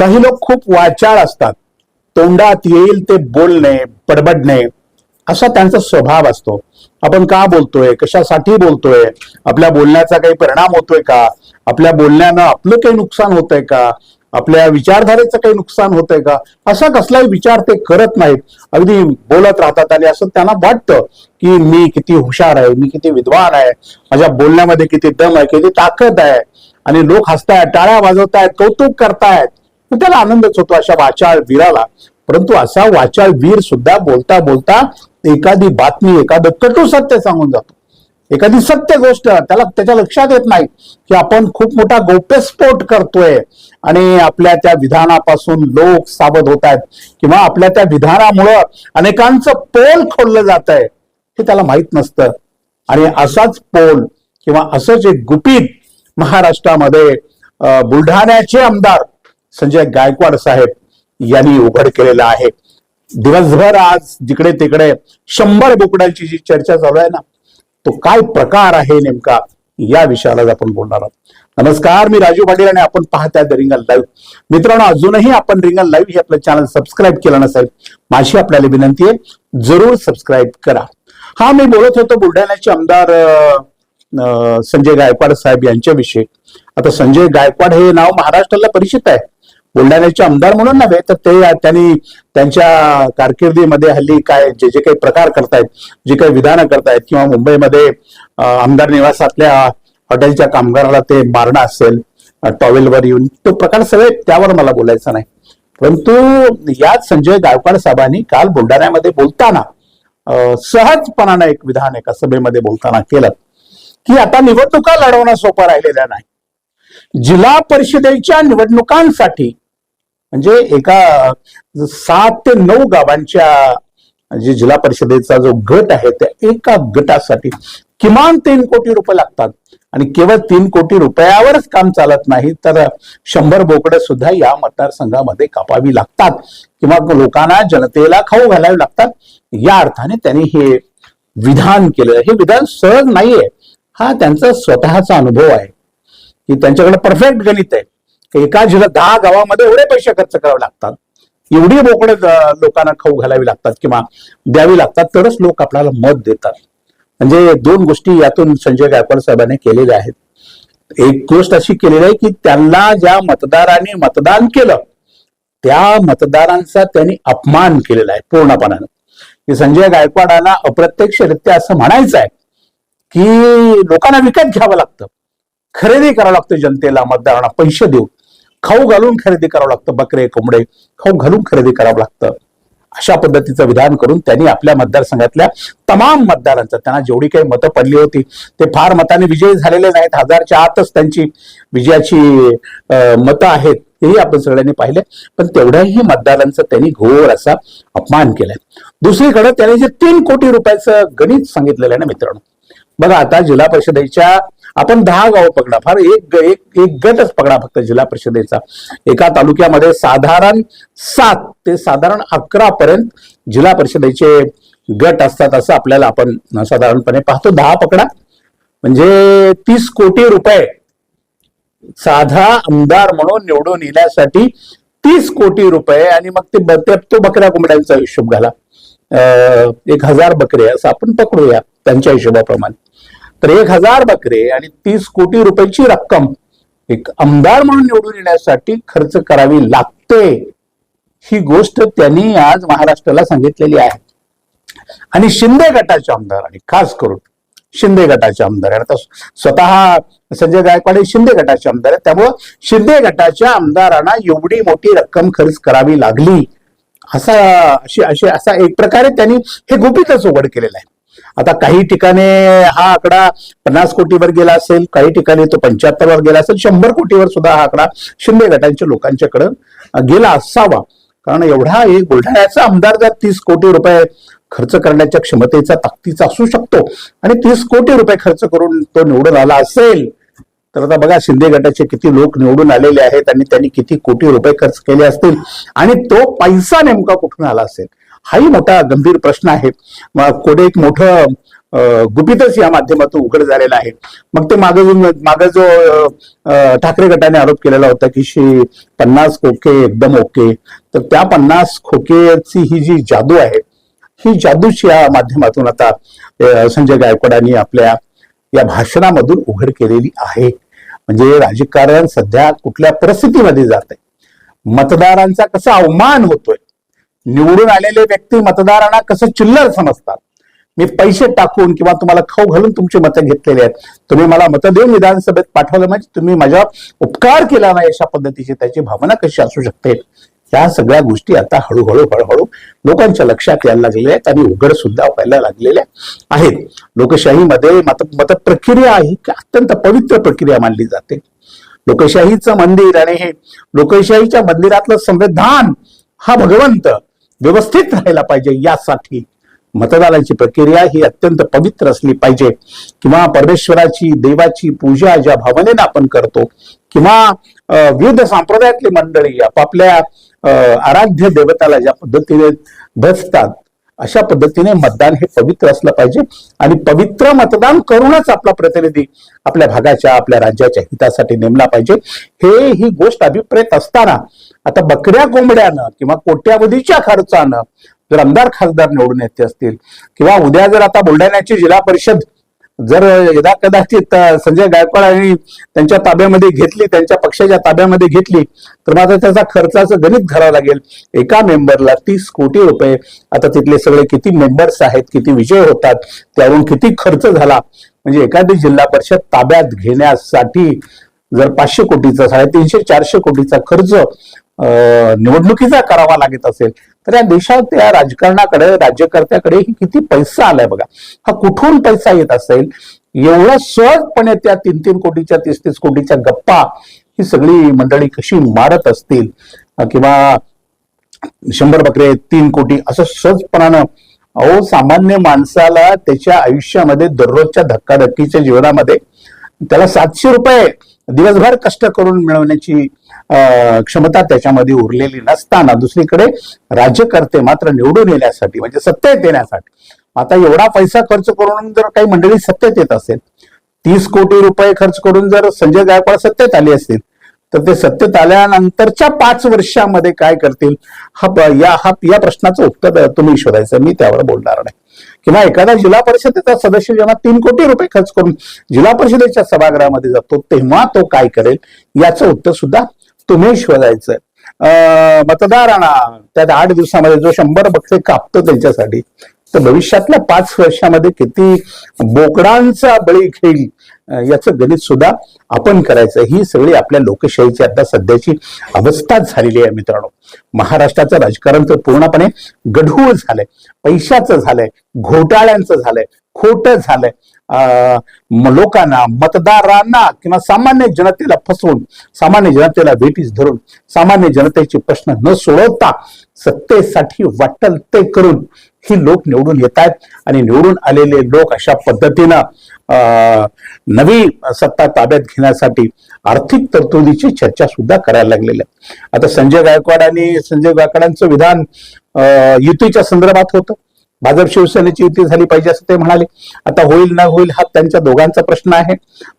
काही लोक खूप वाचाळ असतात. तोंडात येईल ते बोलणे बडबडणे असा त्यांचा स्वभाव असतो. आपण का बोलतोय? कशासाठी बोलतोय? आपल्या बोलण्याचा काही परिणाम होतोय का? आपल्या बोलण्यानं आपलं काही नुकसान होतंय का? आपल्या विचारधारेचं काही नुकसान होतंय का? असा कसलाही विचार ते करत नाहीत. अगदी बोलत राहतात आणि असं त्यांना वाटतं की मी किती हुशार आहे मी किती विद्वान आहे माझ्या बोलण्यामध्ये किती दम आहे किती ताकद आहे. आणि लोक हसतायत टाळ्या वाजवतायत कौतुक करतायत. तर त्याला आनंदच होतो अशा वाचाळ वीराला. परंतु असा वाचाळ वीर सुद्धा बोलता बोलता एखादी बातमी एखादं कटू सत्य सांगून जातो. एखादी सत्य गोष्ट त्याला त्याच्या लक्षात येत नाही की आपण खूप मोठा गौप्यस्फोट करतोय आणि आपल्या त्या विधानापासून लोक सावध होत आहेत किंवा आपल्या त्या विधानामुळं अनेकांचं पोल खोडलं जात आहे हे त्याला माहीत नसतं. आणि असाच पोल किंवा असंच एक गुपित महाराष्ट्रामध्ये बुलढाण्याचे आमदार संजय गायकवाड साहेब यांनी उघड केलेलं आहे. दिवसभर आज जिकडे तिकडे शंभर बोकड्यांची जी चर्चा चालू आहे ना तो काय प्रकार आहे नेमका या विषयाला आपण बोलणार आहोत. नमस्कार मी राजू पाटील आणि आपण पाहताय द रिंगल लाईव्ह. मित्रांनो अजूनही आपण रिंगल लाईव्ह हे आपलं चॅनल सबस्क्राईब केलं नसेल माझी आपल्याला विनंती आहे जरूर सबस्क्राईब करा. हा मी बोलत होतो बुलढाण्याचे आमदार अं, संजय गायकवाड साहेब यांच्याविषयी. आता संजय गायकवाड हे नाव महाराष्ट्राला परिचित आहे. बुलढाण्याचे आमदार म्हणून नव्हे तर ते त्यांनी त्यांच्या कारकिर्दीमध्ये हल्ली काय जे जे काही प्रकार करतायत जे काही विधानं करतायत किंवा मुंबईमध्ये आमदार निवासातल्या हॉटेलच्या कामगाराला ते मारणं असेल टॉवेलवर येऊन तो प्रकार सगळे त्यावर मला बोलायचा नाही. परंतु याच संजय गायकवाड साहेबांनी काल बुलढाण्यामध्ये बोलताना सहजपणानं एक विधान एका सभेमध्ये बोलताना केलं की आता निवडणुका लढवणं सोपं राहिलेलं नाही. जिल्हा परिषदेच्या निवडणुकांसाठी म्हणजे एका सात ते नऊ गावांच्या जे जिल्हा परिषदेचा जो गट आहे त्या एका गटासाठी किमान तीन कोटी रुपये लागतात. आणि केवळ तीन कोटी रुपयावरच काम चालत नाही तर शंभर बोकडे सुद्धा या मतदारसंघामध्ये कापावी लागतात. किंवा लोकांना जनतेला खाऊ घालावे लागतात. या अर्थाने त्यांनी हे विधान केलं. हे विधान सहज नाहीये. हा त्यांचा स्वतःचा अनुभव आहे. की त्यांच्याकडे परफेक्ट गणित आहे. एका जिल्हा दहा गावामध्ये एवढे पैसे खर्च करावे लागतात. एवढी बोकडे लोकांना खाऊ घालावी लागतात किंवा द्यावी लागतात तरच लोक आपल्याला मत देतात. म्हणजे दोन गोष्टी यातून संजय गायकवाड साहेबांनी केलेल्या आहेत. एक गोष्ट अशी केलेली आहे की त्यांना ज्या मतदारांनी मतदान केलं त्या मतदारांचा त्यांनी अपमान केलेला आहे पूर्णपणानं. की संजय गायकवाडांना अप्रत्यक्षरित्या असं म्हणायचं आहे की लोकांना विकत घ्यावं लागतं. खरेदी करावं लागतं जनतेला मतदारांना पैसे देऊन. खाऊ घालून खरेदी करावं लागतं बकरे कोंबडे खाऊ घालून खरेदी करावं लागतं. अशा पद्धतीचं विधान करून त्यांनी आपल्या मतदारसंघातल्या तमाम मतदारांचं त्यांना जेवढी काही मतं पडली होती ते फार मताने विजयी झालेले नाहीत. हजारच्या आतच त्यांची विजयाची मतं आहेत हेही आपण सगळ्यांनी पाहिले. पण तेवढ्याही मतदारांचा त्यांनी घोर असा अपमान केलाय. दुसरीकडे त्याने जे तीन कोटी रुपयाचं गणित सांगितलेलं आहे ना मित्रांनो. बघा आता जिल्हा परिषदेच्या आपण दहा गाव पकडा. फार एक एक एक गटच पकडा फक्त जिल्हा परिषदेचा. एका तालुक्यामध्ये साधारण सात ते साधारण अकरा पर्यंत जिल्हा परिषदेचे गट असतात असं आपल्याला आपण साधारणपणे पाहतो. दहा पकडा. म्हणजे तीस कोटी रुपये साधा आमदार म्हणून निवडून येण्यासाठी तीस कोटी रुपये आणि मग ते ब- ते- तो बकऱ्या कोंबड्यांचा हिशोब घाला. अं, एक हजार बकरे असं आपण पकडूया त्यांच्या हिशोबाप्रमाणे. तर एक हजार बकरे आणि तीस कोटी रुपयाची रक्कम एक आमदार म्हणून निवडून येण्यासाठी खर्च करावी लागते. ही गोष्ट त्यांनी आज महाराष्ट्राला सांगितलेली आहे. आणि शिंदे गटाचे आमदार आणि खास करून शिंदे गटाचे आमदार आहे आता स्वतः संजय गायकवाड हे शिंदे गटाचे आमदार आहेत. त्यामुळं शिंदे गटाच्या आमदारांना एवढी मोठी रक्कम खर्च करावी लागली. असा अशी अशी असा एक प्रकारे त्यांनी हे गुपितच उघड केलेलं आहे. आता काही ठिकाणी हा आकडा पन्नास कोटीवर गेला असेल काही ठिकाणी तो पंच्याहत्तरवर गेला असेल शंभर कोटीवर सुद्धा हा आकडा शिंदे गटांच्या लोकांच्याकडे गेला असावा. कारण एवढा एक बुलढाण्याचा आमदार जर तीस कोटी रुपये खर्च करण्याच्या क्षमतेचा ताकदीचा असू शकतो आणि तीस कोटी रुपये खर्च करून तो निवडून आला असेल तर आता बघा शिंदे गटाचे किती लोक निवडून आलेले आहेत आणि त्यांनी किती कोटी रुपये खर्च केले असतील. आणि तो पैसा नेमका कुठून आला असेल? हाही मोठा गंभीर प्रश्न आहे. कोणी एक मोठं गुपितच या माध्यमातून उघड झालेला आहे. मग ते मागे मागे जो ठाकरे गटाने आरोप केलेला होता की शी पन्नास खोके एकदम ओके. तर त्या पन्नास खोकेची ही जी जादू आहे ही जादूच या माध्यमातून आता संजय गायकवाडांनी आपल्या या भाषणामधून उघड केलेली आहे. म्हणजे राजकारण सध्या कुठल्या परिस्थितीमध्ये जात आहे मतदारांचा कसा अवमान होतोय? निवडून आलेले व्यक्ती मतदारांना कसं चिल्लर समजतात? मी पैसे टाकून किंवा तुम्हाला खाऊ घालून तुमची मतं घेतलेली आहेत. तुम्ही मला मतं देऊन विधानसभेत पाठवलं म्हणजे तुम्ही माझ्या उपकार केला नाही अशा पद्धतीची त्याची भावना कशी असू शकते? या सगळ्या गोष्टी आता हळूहळू हळूहळू लोकांच्या लक्षात यायला लागलेल्या आहेत आणि उघड सुद्धा व्हायला लागलेल्या आहेत. लोकशाहीमध्ये मत मत प्रक्रिया ही अत्यंत पवित्र प्रक्रिया मानली जाते. लोकशाहीचं मंदिर आणि हे लोकशाहीच्या मंदिरातलं संविधान हा भगवंत व्यवस्थित राहायला पाहिजे यासाठी मतदानाची प्रक्रिया ही अत्यंत पवित्र असली पाहिजे. किंवा परमेश्वराची देवाची पूजा ज्या भावनेनं आपण करतो किंवा विविध संप्रदायातली मंडळी आपापल्या आराध्य देवताला ज्या पद्धतीने भजतात अशा पद्धतीने मतदान हे पवित्र असलं पाहिजे. आणि पवित्र मतदान करूनच आपला प्रतिनिधी आपल्या भागाच्या आपल्या राज्याच्या हितासाठी नेमला पाहिजे. हे ही गोष्ट अभिप्रेत असताना आता बकऱ्या कोंबड्यानं किंवा कोट्यावधीच्या खर्चानं जर आमदार खासदार निवडून येते असतील किंवा उद्या जर आता बुलढाण्याची जिल्हा परिषद जर यदा कदाचित संजय गायकवाड आणि त्यांच्या ताब्यामध्ये घेतली त्यांच्या पक्षाच्या ताब्यामध्ये घेतली तर मात्र त्याचा खर्चाचं गणित घरावं लागेल. एका मेंबरला तीस कोटी रुपये आता तिथले सगळे किती मेंबर्स आहेत किती विजय होतात त्यावरून किती खर्च झाला? म्हणजे एखादी जिल्हा परिषद ताब्यात घेण्यासाठी जर पाचशे कोटीचा साडेतीनशे चारशे कोटीचा खर्च निवडणुकीचा करावा लागत असेल तर या देशात या राजकारणाकडे राज्यकर्त्याकडे ही किती पैसा आलाय बघा. हा कुठून पैसा येत असेल? एवढा सहजपणे त्या तीन तीन कोटीच्या तीस तीस कोटीच्या गप्पा ही सगळी मंडळी कशी मारत असतील? किंवा शंभर बकरे तीन कोटी असं सहजपणानं अहो सामान्य माणसाला त्याच्या आयुष्यामध्ये दररोजच्या धक्काधक्कीच्या जीवनामध्ये त्याला सातशे रुपये दिवसभर कष्ट करून मिळवण्याची क्षमता त्याच्यामध्ये उरलेली नसताना दुसरीकडे राज्यकर्ते मात्र निवडून येण्यासाठी म्हणजे सत्तेत येण्यासाठी. आता एवढा पैसा खर्च करून जर काही मंडळी सत्तेत येत असेल तीस कोटी रुपये खर्च करून जर संजय गायकवाड सत्तेत आले असतील तर ते सत्तेत आल्यानंतरच्या पाच वर्षामध्ये काय करतील? हा या हा या प्रश्नाचं उत्तर तुम्ही शोधायचं मी त्यावर बोलणार नाही. किंवा एखादा जिल्हा परिषदेचा सदस्य जेव्हा तीन कोटी रुपये खर्च करून जिल्हा परिषदेच्या सभागृहामध्ये जातो तेव्हा तो काय करेल? याचं उत्तर सुद्धा तुम्ही शोधायचं अं, मतदारांना त्या आठ दिवसामध्ये जो शंभर बक्षे कापतो त्यांच्यासाठी तर भविष्यातल्या पाच वर्षामध्ये किती बोकडांचा बळी घेईल याचं गणित सुद्धा आपण करायचं ही सगळी आपल्या लोकशाहीची आता सध्याची अवस्थाच झालेली आहे मित्रांनो. महाराष्ट्राचं राजकारण तर पूर्णपणे गढूळ झालंय. पैशाचं झालंय घोटाळ्यांचं झालंय खोटं झालंय. लोकांना मतदारांना किंवा सामान्य जनतेला फसवून सामान्य जनतेला वेटीस धरून सामान्य जनतेचे प्रश्न न सोडवता सत्तेसाठी वाटल ते करून ही लोक निवडून येत आहेत आणि निवडून आलेले लोक अशा पद्धतीनं नवी सत्ता ताब्यात घेण्यासाठी आर्थिक तरतुदीची चर्चा सुद्धा करायला लागलेली आहे आता संजय गायकवाड आणि संजय गायकवाडांचं विधान युतीच्या संदर्भात होतं भाजप शिवसेनेची युती झाली पाहिजे असं ते म्हणाले. आता होईल ना होईल हा त्यांच्या दोघांचा प्रश्न आहे.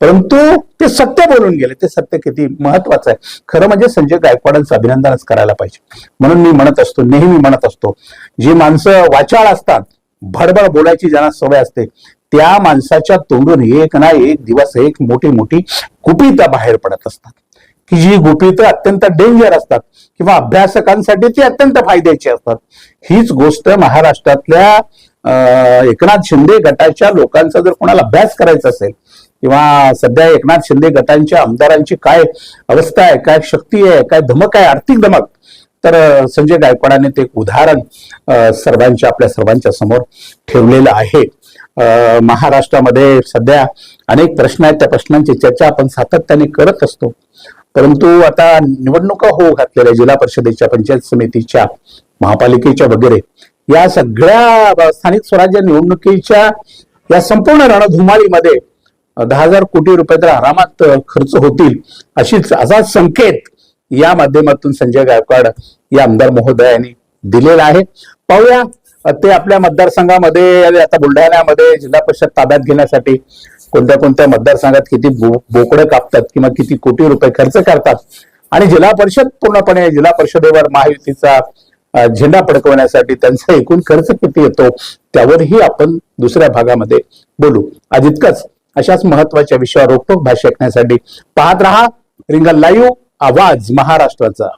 परंतु ते सत्य बोलून गेले. ते सत्य किती महत्वाचं आहे. खरं म्हणजे संजय गायकवाडांचं अभिनंदनच करायला पाहिजे. म्हणून मी म्हणत असतो नेहमी म्हणत असतो जी माणसं वाचाळ असतात भडबड बोलायची ज्यांना सवय असते त्या माणसाच्या तोंडून एक ना एक दिवस एक मोठी मोठी कुपिता बाहेर पडत असतात. की जी गुपितं अत्यंत डेंजर असतात. किंवा अभ्यासकांसाठी ती अत्यंत फायद्याची असतात. हीच गोष्ट महाराष्ट्रातल्या एकनाथ शिंदे गटाच्या लोकांचा जर कोणाला अभ्यास करायचा असेल किंवा सध्या एकनाथ शिंदे गटांच्या आमदारांची काय अवस्था आहे काय शक्ती आहे काय धमक आहे आर्थिक धमक तर संजय गायकवाडाने ते एक उदाहरण सर्वांच्या आपल्या सर्वांच्या समोर ठेवलेलं आहे. महाराष्ट्रामध्ये सध्या अनेक प्रश्न आहेत त्या प्रश्नांची चर्चा आपण सातत्याने करत असतो. परंतु आता निवडणुका हो घातलेल्या जिल्हा परिषदेच्या पंचायत समितीच्या महापालिकेच्या वगैरे या सगळ्या स्थानिक स्वराज्य निवडणुकीच्या या संपूर्ण रणधुमाळीमध्ये दहा हजार कोटी रुपये तर आरामात खर्च होतील अशीच असा संकेत या माध्यमातून संजय गायकवाड या आमदार महोदयांनी दिलेला आहे. पाहूया ते आपल्या मतदारसंघामध्ये आता बुलढाण्यामध्ये जिल्हा परिषद ताब्यात घेण्यासाठी कोणत्या कोणत्या मतदारसंघात किती बोकडं कापतात किंवा किती कोटी रुपये खर्च करतात. आणि जिल्हा परिषद पूर्णपणे जिल्हा परिषदेवर महायुतीचा झेंडा फडकवण्यासाठी त्यांचा एकूण खर्च किती येतो त्यावरही आपण दुसऱ्या भागामध्ये बोलू. आज इतकंच. अशाच महत्त्वाच्या विषयावर रोखोक भाष्य ऐकण्यासाठी पाहत रहा. रिंगल लाईव्ह आवाज महाराष्ट्राचा.